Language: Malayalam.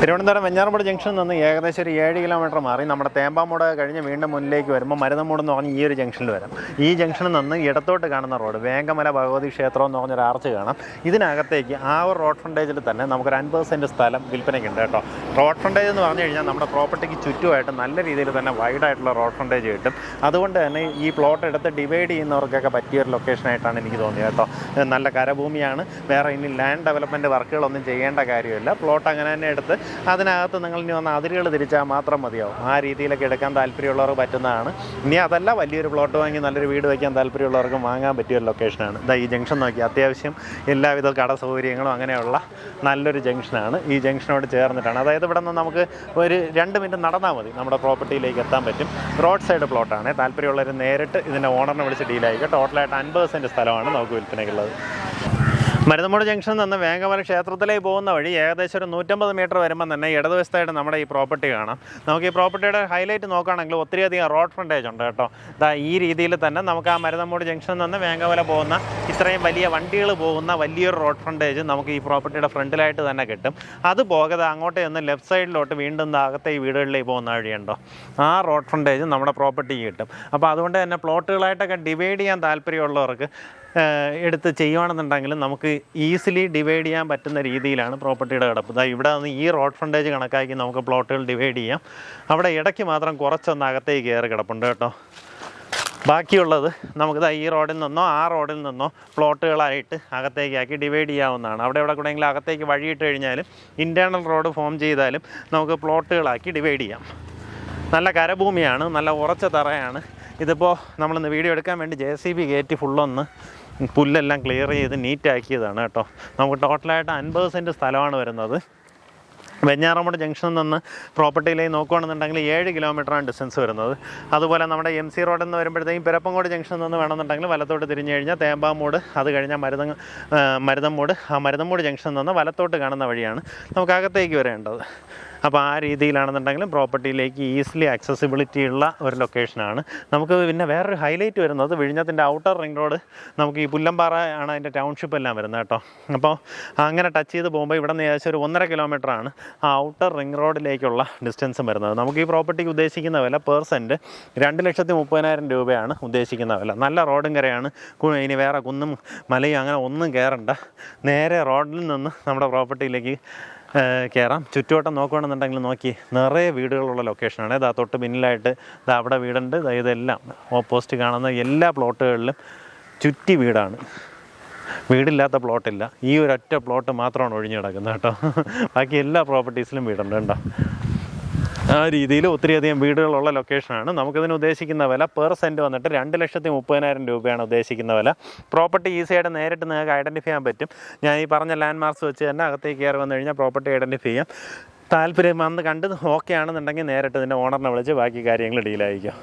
തിരുവനന്തപുരം വെഞ്ഞാറമ്പുഴ ജംഗ്ഷനിൽ നിന്ന് ഏകദേശം ഒരു ഏഴ് കിലോമീറ്റർ മാറി. നമ്മുടെ തേമ്പാമൂട് കഴിഞ്ഞ് വീണ്ടും മുന്നിലേക്ക് വരുമ്പോൾ മരുതമൂട് എന്ന് പറഞ്ഞ് ഈ ഒരു ജംഗ്ഷനിൽ വരാം. ഈ ജംഗ്ഷനിൽ നിന്ന് ഇടത്തോട്ട് കാണുന്ന റോഡ് വേങ്കമല ഭഗവതി ക്ഷേത്രം എന്ന് പറഞ്ഞൊരു ആർച്ച് കാണാം. ഇതിനകത്തേക്ക് ആ ഒരു റോഡ് ഫ്രണ്ടേജിൽ തന്നെ നമുക്കൊരു അൻപത് സെന്റ് സ്ഥലം വിൽപ്പനയ്ക്കുണ്ട് കേട്ടോ. റോഡ് ഫ്രണ്ടേജ് എന്ന് പറഞ്ഞു കഴിഞ്ഞാൽ നമ്മുടെ പ്രോപ്പർട്ടിക്ക് ചുറ്റുമായിട്ട് നല്ല രീതിയിൽ തന്നെ വൈഡായിട്ടുള്ള റോഡ് ഫ്രണ്ടേജ് കിട്ടും. അതുകൊണ്ട് തന്നെ ഈ പ്ലോട്ട് എടുത്ത് ഡിവൈഡ് ചെയ്യുന്നവർക്കൊക്കെ പറ്റിയ ഒരു ലൊക്കേഷനായിട്ടാണ് എനിക്ക് തോന്നിയത് കേട്ടോ. നല്ല കരഭൂമിയാണ്. വേറെ ഇനി ലാൻഡ് ഡെവലപ്മെന്റ് വർക്കുകളൊന്നും ചെയ്യേണ്ട കാര്യമില്ല. പ്ലോട്ട് അങ്ങനെ തന്നെ എടുത്ത് അതിനകത്ത് നിങ്ങൾ ഇനി വന്ന അതിരുകൾ തിരിച്ചാൽ മാത്രം മതിയാവും. ആ രീതിയിലൊക്കെ എടുക്കാൻ താല്പര്യമുള്ളവർ പറ്റുന്നതാണ്. ഇനി അതല്ല വലിയൊരു പ്ലോട്ട് വാങ്ങി നല്ലൊരു വീട് വയ്ക്കാൻ താല്പര്യമുള്ളവർക്ക് വാങ്ങാൻ പറ്റിയ ഒരു ലൊക്കേഷനാണ് ഇതാ ഈ ജംഗ്ഷൻ നോക്കി. അത്യാവശ്യം എല്ലാവിധ കട സൗകര്യങ്ങളും അങ്ങനെയുള്ള നല്ലൊരു ജംഗ്ഷനാണ് ഈ ജംഗ്ഷനോട് ചേർന്നിട്ടാണ്. അതായത് ഇവിടെ നിന്ന് നമുക്ക് ഒരു രണ്ട് മിനിറ്റ് നടന്നാൽ മതി. നമ്മുടെ പ്രോപ്പർട്ടിയിലേക്ക് എത്താൻ പറ്റും. റോഡ് സൈഡ് പ്ലോട്ടാണ്. താല്പര്യമുള്ളവർ നേരിട്ട് ഇതിന്റെ ഓണറിനെ വിളിച്ച് ഡീലായിരിക്കും ടോട്ടലായിട്ട് അൻപത് സെന്റ് സ്ഥലമാണ് നമുക്ക് വിൽപ്പനയ്ക്കുള്ളത്. മരുതമൂട് ജംഗ്ഷൻ നിന്ന് വേങ്ങമല ക്ഷേത്രത്തിലേക്ക് പോകുന്ന വഴി ഏകദേശം ഒരു നൂറ്റമ്പത് മീറ്റർ വരുമ്പോൾ തന്നെ ഇടതുവശത്തായിട്ട് നമ്മുടെ ഈ പ്രോപ്പർട്ടി കാണാം. നമുക്ക് ഈ പ്രോപ്പർട്ടിയുടെ ഹൈലൈറ്റ് നോക്കുകയാണെങ്കിൽ ഒത്തിരിയധികം റോഡ് ഫ്രണ്ടേജ് ഉണ്ട് കേട്ടോ. ഇതാ ഈ രീതിയിൽ തന്നെ നമുക്ക് ആ മരുതമൂട് ജംഗ്ഷനിൽ നിന്ന് വേങ്ങമല പോകുന്ന ഇത്രയും വലിയ വണ്ടികൾ പോകുന്ന വലിയൊരു റോഡ് ഫ്രണ്ടേജ് നമുക്ക് ഈ പ്രോപ്പർട്ടിയുടെ ഫ്രണ്ടിലായിട്ട് തന്നെ കിട്ടും. അത് പോകാതെ അങ്ങോട്ട് ചെന്ന് ലെഫ്റ്റ് സൈഡിലോട്ട് വീണ്ടും അകത്തെ ഈ വീടുകളിലേക്ക് പോകുന്ന വഴിയുണ്ടോ? ആ റോഡ് ഫ്രണ്ടേജ് നമ്മുടെ പ്രോപ്പർട്ടിക്ക് കിട്ടും. അപ്പോൾ അതുകൊണ്ട് തന്നെ പ്ലോട്ടുകളായിട്ടൊക്കെ ഡിവൈഡ് ചെയ്യാൻ താല്പര്യമുള്ളവർക്ക് എടുത്ത് ചെയ്യുകയാണെന്നുണ്ടെങ്കിലും നമുക്ക് ഈസിലി ഡിവൈഡ് ചെയ്യാൻ പറ്റുന്ന രീതിയിലാണ് പ്രോപ്പർട്ടിയുടെ കിടപ്പ്. ഇതാ ഇവിടെ നിന്ന് ഈ റോഡ് ഫ്രണ്ടേജ് കണക്കാക്കി നമുക്ക് പ്ലോട്ടുകൾ ഡിവൈഡ് ചെയ്യാം. അവിടെ ഇടയ്ക്ക് മാത്രം കുറച്ചൊന്ന് അകത്തേക്ക് കയറി കിടപ്പുണ്ട് കേട്ടോ. ബാക്കിയുള്ളത് നമുക്കിത് ഈ റോഡിൽ നിന്നോ ആ റോഡിൽ നിന്നോ പ്ലോട്ടുകളായിട്ട് അകത്തേക്കാക്കി ഡിവൈഡ് ചെയ്യാവുന്നതാണ്. അവിടെ ഇവിടെ കൂടെയെങ്കിലും അകത്തേക്ക് വഴിയിട്ട് കഴിഞ്ഞാലും ഇന്റേർണൽ റോഡ് ഫോം ചെയ്താലും നമുക്ക് പ്ലോട്ടുകളാക്കി ഡിവൈഡ് ചെയ്യാം. നല്ല കരഭൂമിയാണ് നല്ല ഉറച്ച തറയാണ്. ഇതിപ്പോൾ നമ്മളിന്ന് വീഡിയോ എടുക്കാൻ വേണ്ടി ജെ സി ബി കയറ്റി ഫുള്ളൊന്ന് പുല്ലെല്ലാം ക്ലിയർ ചെയ്ത് നീറ്റാക്കിയതാണ് കേട്ടോ. നമുക്ക് ടോട്ടലായിട്ട് അൻപത് സെന്റ് സ്ഥലമാണ് വരുന്നത്. വെഞ്ഞാറമൂട് ജംഗ്ഷനിൽ നിന്ന് പ്രോപ്പർട്ടിയിലേക്ക് നോക്കുകയാണെന്നുണ്ടെങ്കിൽ ഏഴ് കിലോമീറ്ററാണ് ഡിസ്റ്റൻസ് വരുന്നത്. അതുപോലെ നമ്മുടെ എം സി റോഡിൽ നിന്ന് വരുമ്പോഴത്തേക്കും പിരപ്പങ്കോട് ജംഗ്ഷനിൽ നിന്ന് വേണമെന്നുണ്ടെങ്കിൽ വലത്തോട്ട് തിരിഞ്ഞു കഴിഞ്ഞാൽ തേമ്പാമൂട് അത് കഴിഞ്ഞാൽ മരുത മരുതമ്മൂട് ആ മരുതമ്മൂട് ജംഗ്ഷനിൽ നിന്ന് വലത്തോട്ട് കാണുന്ന വഴിയാണ് നമുക്ക് അകത്തേക്ക് വരേണ്ടത്. അപ്പോൾ ആ രീതിയിലാണെന്നുണ്ടെങ്കിലും പ്രോപ്പർട്ടിയിലേക്ക് ഈസിലി ആക്സസിബിലിറ്റി ഉള്ള ഒരു ലൊക്കേഷനാണ്. നമുക്ക് പിന്നെ വേറൊരു ഹൈലൈറ്റ് വരുന്നത് വിഴിഞ്ഞത്തിന്റെ ഔട്ടർ റിംഗ് റോഡ്. നമുക്ക് ഈ പുല്ലമ്പാറ ആണ് അതിന്റെ ടൗൺഷിപ്പ് എല്ലാം വരുന്നത് കേട്ടോ. അപ്പോൾ അങ്ങനെ ടച്ച് ചെയ്ത് പോകുമ്പോൾ ഇവിടെ നിന്ന് ഏകദേശം ഒരു ഒന്നര കിലോമീറ്ററാണ് ആ ഔട്ടർ റിംഗ് റോഡിലേക്കുള്ള ഡിസ്റ്റൻസും വരുന്നത്. നമുക്ക് ഈ പ്രോപ്പർട്ടിക്ക് ഉദ്ദേശിക്കുന്ന വില പെർ സെന്റ് രണ്ട് ലക്ഷത്തി മുപ്പതിനായിരം രൂപയാണ് ഉദ്ദേശിക്കുന്ന വില. നല്ല റോഡും കരയാണ്. ഇനി വേറെ കുന്നും മലയും അങ്ങനെ ഒന്നും കയറണ്ട നേരെ റോഡിൽ നിന്ന് നമ്മുടെ പ്രോപ്പർട്ടിയിലേക്ക് കയറാം ചുറ്റുവട്ടം നോക്കുകയാണെന്നുണ്ടെങ്കിൽ നോക്കി നിറയെ വീടുകളുള്ള ലൊക്കേഷനാണ് ഇതാ തൊട്ട് പിന്നിലായിട്ട് ഇതാ അവിടെ വീടുണ്ട്. ഇതെല്ലാം ഓപ്പോസിറ്റ് കാണുന്ന എല്ലാ പ്ലോട്ടുകളിലും ചുറ്റി വീടാണ്. വീടില്ലാത്ത പ്ലോട്ടില്ല ഈ ഒരൊറ്റ പ്ലോട്ട് മാത്രമാണ് ഒഴിഞ്ഞു കിടക്കുന്നത് കേട്ടോ. ബാക്കി എല്ലാ പ്രോപ്പർട്ടീസിലും വീടുണ്ട് കേട്ടോ. ആ രീതിയിൽ ഒത്തിരിയധികം വീടുകളുള്ള ലൊക്കേഷനാണ് നമുക്കിതിന് ഉദ്ദേശിക്കുന്ന വില പെർ സെന്റ് വന്നിട്ട് രണ്ട് ലക്ഷത്തി മുപ്പതിനായിരം രൂപയാണ് ഉദ്ദേശിക്കുന്ന വില. പ്രോപ്പർട്ടി ഈസിയായിട്ട് നേരിട്ട് നിങ്ങൾക്ക് ഐഡന്റിഫൈ ചെയ്യാൻ പറ്റും. ഞാൻ ഈ പറഞ്ഞ ലാൻഡ് മാർക്സ് വെച്ച് തന്നെ അകത്തേക്ക് കയറി വന്നു കഴിഞ്ഞാൽ പ്രോപ്പർട്ടി ഐഡന്റിഫൈ ചെയ്യാം. താല്പര്യം വന്ന് കണ്ട് ഓക്കെ ആണെന്നുണ്ടെങ്കിൽ നേരിട്ട് ഇതിന്റെ ഓണറിനെ വിളിച്ച് ബാക്കി കാര്യങ്ങൾ ഡീലായിരിക്കും